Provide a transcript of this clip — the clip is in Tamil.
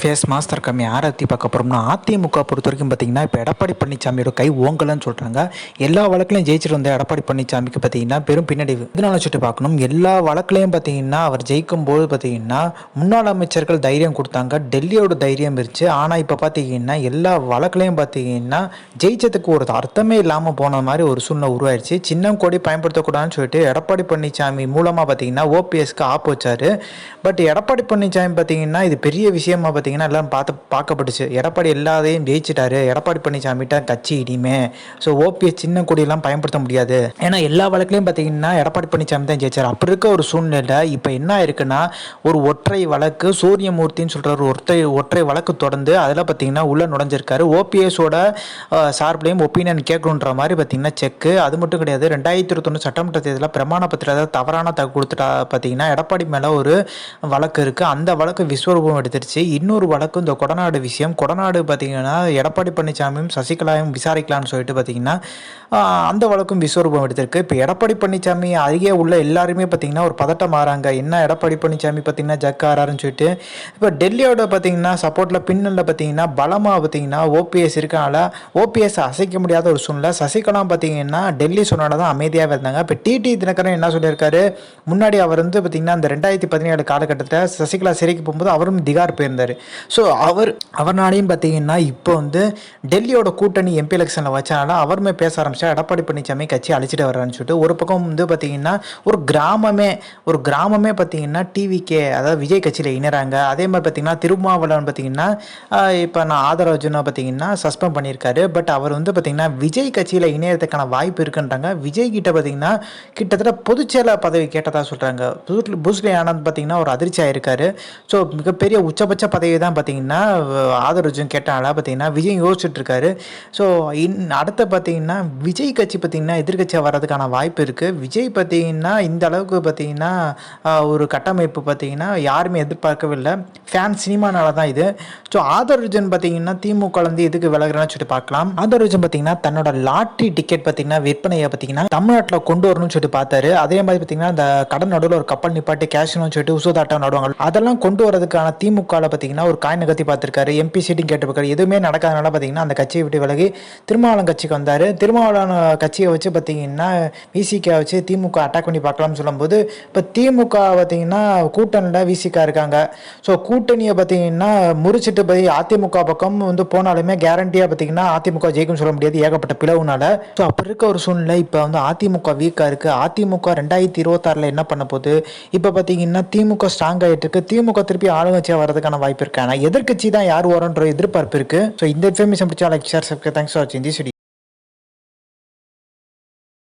ஃபேஸ் மாஸ்டர் கம்மி ஆரத்தி பார்க்க போகிறோம்னா அதிமுக பொறுத்த வரைக்கும் பார்த்தீங்கன்னா இப்போ எடப்பாடி பழனிசாமியோட கை ஓங்கலன்னு சொல்கிறாங்க எல்லா வழக்குலையும் ஜெயிச்சிட்டு வந்த எடப்பாடி பழனிசாமிக்கு பார்த்தீங்கன்னா பெரும் பின்னடைவு. இதனால வச்சுட்டு பார்க்கணும்? எல்லா வழக்குலையும் பார்த்தீங்கன்னா அவர் ஜெயிக்கும் போது பார்த்தீங்கன்னா முன்னாள் அமைச்சர்கள் தைரியம் கொடுத்தாங்க. டெல்லியோட தைரியம் இருந்துச்சு. ஆனால் இப்போ பார்த்தீங்கன்னா எல்லா வழக்குலையும் பார்த்தீங்கன்னா ஜெயிச்சதுக்கு ஒரு அர்த்தமே இல்லாமல் போன மாதிரி ஒரு சூழ்நிலை உருவாயிருச்சு. சின்னம் கொடி பயன்படுத்தக்கூடாதுன்னு சொல்லிட்டு எடப்பாடி பழனிசாமி மூலமாக பார்த்தீங்கன்னா ஓபிஎஸ்க்கு ஆப் வச்சார். பட் எடப்பாடி பழனிசாமி பார்த்தீங்கன்னா இது பெரிய விஷயமா பார்த்தீங்கன்னா பார்த்தீங்கன்னா எல்லாம் பார்த்து பார்க்கப்பட்டுச்சு. எடப்பாடி எல்லாத்தையும் ஜெயிச்சிட்டாரு. எடப்பாடி பழனிசாமிட்ட கட்சி இனிமே. ஸோ ஓபிஎஸ் சின்ன கொடியெல்லாம் பயன்படுத்த முடியாது. ஏன்னா எல்லா வழக்குலையும் பார்த்தீங்கன்னா எடப்பாடி பழனிசாமி தான் ஜெயிச்சார். அப்படி இருக்க ஒரு சூழ்நிலை இப்போ என்ன இருக்குன்னா ஒரு ஒற்றை வழக்கு சூரியமூர்த்தின்னு சொல்கிற ஒரு ஒற்றை ஒற்றை வழக்கு தொடர்ந்து அதில் பார்த்தீங்கன்னா உள்ளே நுழைஞ்சிருக்காரு. ஓபிஎஸோட சார்பிலையும் ஒப்பீனியன் கேட்கணுன்ற மாதிரி பார்த்தீங்கன்னா செக்கு அது மட்டும் கிடையாது. ரெண்டாயிரத்தி இருபத்தொன்று சட்டமன்ற தேர்தலில் பிரமாண பத்திரத்தை தவறான தகவல் கொடுத்துட்டா பார்த்தீங்கன்னா எடப்பாடி மேலே ஒரு வழக்கு இருக்குது அந்த வழக்கு விஸ்வரூபம் எடுத்துருச்சு. இன்னொரு வழக்கு. இந்த கொடநாடு விஷயம். கொடநாடு பார்த்தீங்கன்னா எடப்பாடி பழனிசாமியும் சசிகலாவும் விசாரிக்கலாம்னு சொல்லிட்டு பார்த்தீங்கன்னா அந்த வழக்கும் விஸ்வரூபம் எடுத்திருக்கு. இப்போ எடப்பாடி பழனிசாமி அருகே உள்ள எல்லாருமே பார்த்தீங்கன்னா ஒரு பதட்டம் ஆறாங்க. என்ன எடப்பாடி பழனிசாமி பார்த்தீங்கன்னா ஜக்காராருன்னு ஆறாருன்னு சொல்லிட்டு. இப்போ டெல்லியோட பார்த்தீங்கன்னா சப்போர்ட்டில் பின்னலில் பார்த்தீங்கன்னா பலமாக பார்த்தீங்கன்னா ஓபிஎஸ் இருக்கனால ஓபிஎஸ் அசைக்க முடியாத ஒரு சூழ்நிலை. சசிகலா பார்த்தீங்கன்னா டெல்லி சொன்னால தான் அமைதியாகவே இருந்தாங்க. இப்போ டிடி தினகரன் என்ன சொல்லியிருக்காரு? முன்னாடி அவர் வந்து பார்த்தீங்கன்னா அந்த ரெண்டாயிரத்தி பதினேழு காலகட்டத்தில் சசிகலா சிறைக்கு போகும்போது அவரும் திகார் போயிருந்தார். ஸோ அவர் அவர்னாலையும் பார்த்தீங்கன்னா இப்போ வந்து டெல்லியோட கூட்டணி எம்பி எலெக்ஷனில் வச்சனால அவருமே பேச ஆரம்பிச்சா எடப்பாடி பழனிசாமி கட்சி அழிச்சிட்டு வர்றான்னு சொல்லிட்டு ஒரு பக்கம் வந்து பார்த்தீங்கன்னா ஒரு கிராமமே ஒரு கிராமமே பார்த்தீங்கன்னா டிவிக்கே அதாவது விஜய் கட்சியில் இணைறாங்க. அதே மாதிரி பார்த்தீங்கன்னா திருமாவளவன் பார்த்தீங்கன்னா இப்போ நான் ஆதரவர்ஜுனா பார்த்தீங்கன்னா சஸ்பெண்ட் பண்ணியிருக்காரு. பட் அவர் வந்து பார்த்தீங்கன்னா விஜய் கட்சியில் இணையறதுக்கான வாய்ப்பு இருக்குன்றாங்க. விஜய் கிட்ட பார்த்தீங்கன்னா கிட்டத்தட்ட பொதுச்செயலர் பதவி கேட்டதாக சொல்கிறாங்க பூஸ்லி ஆனந்த் பார்த்தீங்கன்னா ஒரு அதிர்ச்சி ஆயிருக்காரு ஸோ மிகப்பெரிய உச்சபட்ச பதவி தான் பார்த்தீங்கன்னா ஆதரவர்ஜுன் கேட்டால பார்த்தீங்கன்னா விஜய் யோசிச்சுட்டு இருக்காரு ஸோ இன் அடுத்த பார்த்தீங்கன்னா விஜய் கட்சி பார்த்தீங்கன்னா எதிர்கட்சியாக வர்றதுக்கான வாய்ப்பு இருக்குது விஜய் பார்த்தீங்கன்னா இந்த அளவுக்கு பார்த்தீங்கன்னா ஒரு கட்டமைப்பு பார்த்தீங்கன்னா யாருமே எதிர்பார்க்கவில்லை. ஃபேன் சினிமானால தான் இது. ஸோ ஆதர்ஜன் பார்த்தீங்கன்னா திமுகலேருந்து எதுக்கு விலகிறேன்னு சொல்லிட்டு பார்க்கலாம். ஆதர்ஜன் பார்த்தீங்கன்னா தன்னோட லாட்ரி டிக்கெட் பார்த்தீங்கன்னா விற்பனையை பார்த்தீங்கன்னா தமிழ்நாட்டில் கொண்டு வரணும்னு சொல்லிட்டு பார்த்தாரு. அதே மாதிரி பார்த்தீங்கன்னா இந்த கடன் நடுவில் ஒரு கப்பல் நிப்பாட்டி கேஷ்னு சொல்லிட்டு உசுதாட்டம் நடுவாங்க அதெல்லாம் கொண்டு வரதுக்கான திமுகவில் பார்த்தீங்கன்னா ஒரு காய் நகர்த்தி பார்த்துருக்காரு. எம்பி சீட்டும் கேட்டிருக்காரு. எதுவுமே நடக்காதனால பார்த்தீங்கன்னா அந்த கட்சியை விட்டு விலகி திருமாவளம் கட்சிக்கு வந்தார். திருமாவளம் கட்சியை வச்சு பார்த்தீங்கன்னா விசிகே வச்சு திமுக அட்டாக் பண்ணி பார்க்கலாம்னு சொல்லும்போது இப்போ திமுக பார்த்தீங்கன்னா கூட்டணியில் விசிகா இருக்காங்க. ஸோ கூட்டணியை பார்த்தீங்கன்னா முறிச்சிட்டு போய் அதிமுக பக்கம் வந்து போனாலுமே கேரண்டியாக பார்த்தீங்கன்னா அதிமுக ஜெயிக்கும்னு சொல்ல முடியாது. ஏகப்பட்ட பிளவுனால. ஸோ அப்படி இருக்க ஒரு சூழ்நிலை இப்போ வந்து அதிமுக வீக்காக இருக்குது அதிமுக ரெண்டாயிரத்தி இருபத்தாறில் என்ன பண்ண போகுது? இப்போ பார்த்தீங்கன்னா திமுக ஸ்ட்ராங் ஆகிட்டு இருக்கு. திமுக திருப்பி ஆளுங்கட்சியாக வரதுக்கான வாய்ப்பு இருக்கு. ஆனால் எதிர்கட்சி தான் யார் வரும்ன்ற எதிர்பார்ப்பு இருக்கு. ஸோ இந்த இன்ஃபர்மேஷன் பிடிச்சா like share subscribe thanks for வாட்சிங் தி